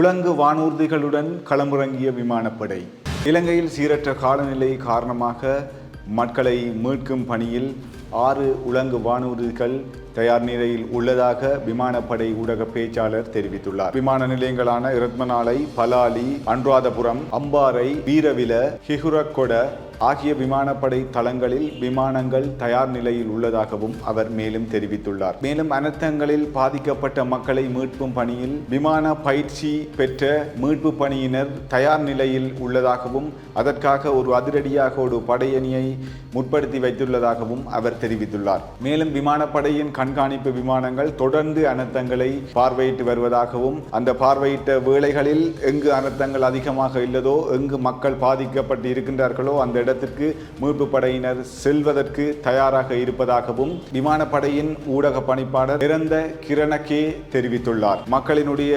உலங்கு வானூர்திகளுடன் களமிறங்கிய விமானப்படை. இலங்கையில் சீரற்ற காலநிலை காரணமாக மக்களை மீட்கும் பணியில் ஆறு உலங்கு வானூர்திகள் தயார் நிலையில் உள்ளதாக விமானப்படை ஊடக பேச்சாளர் தெரிவித்துள்ளார். விமான நிலையங்களான இரத்மநாளை பலாலி அனுராதபுரம் அம்பாறை வீரவில ஹிகுரக்கொட ஆகிய விமானப்படை தளங்களில் விமானங்கள் தயார் நிலையில் உள்ளதாகவும் அவர் மேலும் தெரிவித்துள்ளார். மேலும் அனர்த்தங்களில் பாதிக்கப்பட்ட மக்களை மீட்கும் பணியில் விமான பயிற்சி பெற்ற மீட்பு பணியினர் தயார் நிலையில் உள்ளதாகவும் அதற்காக ஒரு அதிரடியாக ஒரு படையணியை முற்படுத்தி வைத்துள்ளதாகவும் அவர் தெரிவித்துள்ளார். மேலும் விமானப்படையின் கண்காணிப்பு விமானங்கள் தொடர்ந்து அனர்த்தங்களை பார்வையிட்டு வருவதாகவும் அந்த பார்வையிட்ட வேளைகளில் எங்கு அனர்த்தங்கள் அதிகமாக இல்லதோ எங்கு மக்கள் பாதிக்கப்பட்டு இருக்கின்றார்களோ அந்த இடத்திற்கு மீட்பு படையினர் செல்வதற்கு தயாராக இருப்பதாகவும் விமானப்படையின் ஊடக பணிப்பாளர் இறந்த கிரணக்கே தெரிவித்துள்ளார். மக்களினுடைய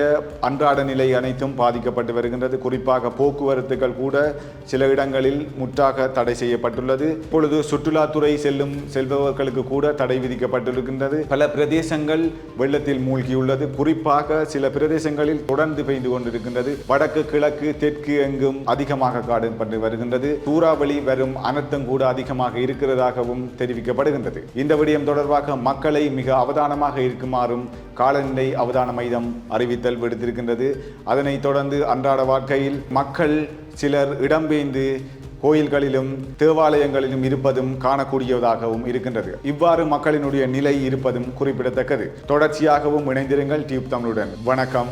அன்றாட நிலை அனைத்தும் பாதிக்கப்பட்டு வருகின்றது. குறிப்பாக போக்குவரத்துகள் கூட சில இடங்களில் முற்றாக தடை செய்யப்பட்டுள்ளது. இப்பொழுது சுற்றுலாத்துறை செல்லும் செல்பவர்களுக்கு கூட தடை விதிக்கப்பட்டிருக்கின்றது. பல பிரதேசங்கள் வெள்ளத்தில் மூழ்கியுள்ளது. குறிப்பாக சில பிரதேசங்களில் தொடர்ந்து பெய்து கொண்டிருக்கின்றது. வடக்கு கிழக்கு தெற்கு எங்கும் அதிகமாக காணப்பட்டு வருகின்றது. சூறாவளி வரும் அனர்த்தம் கூட அதிகமாக இருக்கிறதாகவும் தெரிவிக்கப்படுகின்றது. இந்த விடயம் தொடர்பாக மக்களை மிக அவதானமாக இருக்குமாறும் காலநிலை அவதான மையம் அறிவித்தல் விடுத்திருக்கின்றது. அதனைத் தொடர்ந்து அன்றாட வாழ்க்கையில் மக்கள் சிலர் இடம்பெயர்ந்து கோயில்களிலும் தேவாலயங்களிலும் இருப்பதும் காணக்கூடியதாகவும் இருக்கின்றது. இவ்வாறு மக்களினுடைய நிலை இருப்பதும் குறிப்பிடத்தக்கது. தொடர்ச்சியாகவும் இணைந்திருங்கள் டியூப் தமிழுடன். வணக்கம்.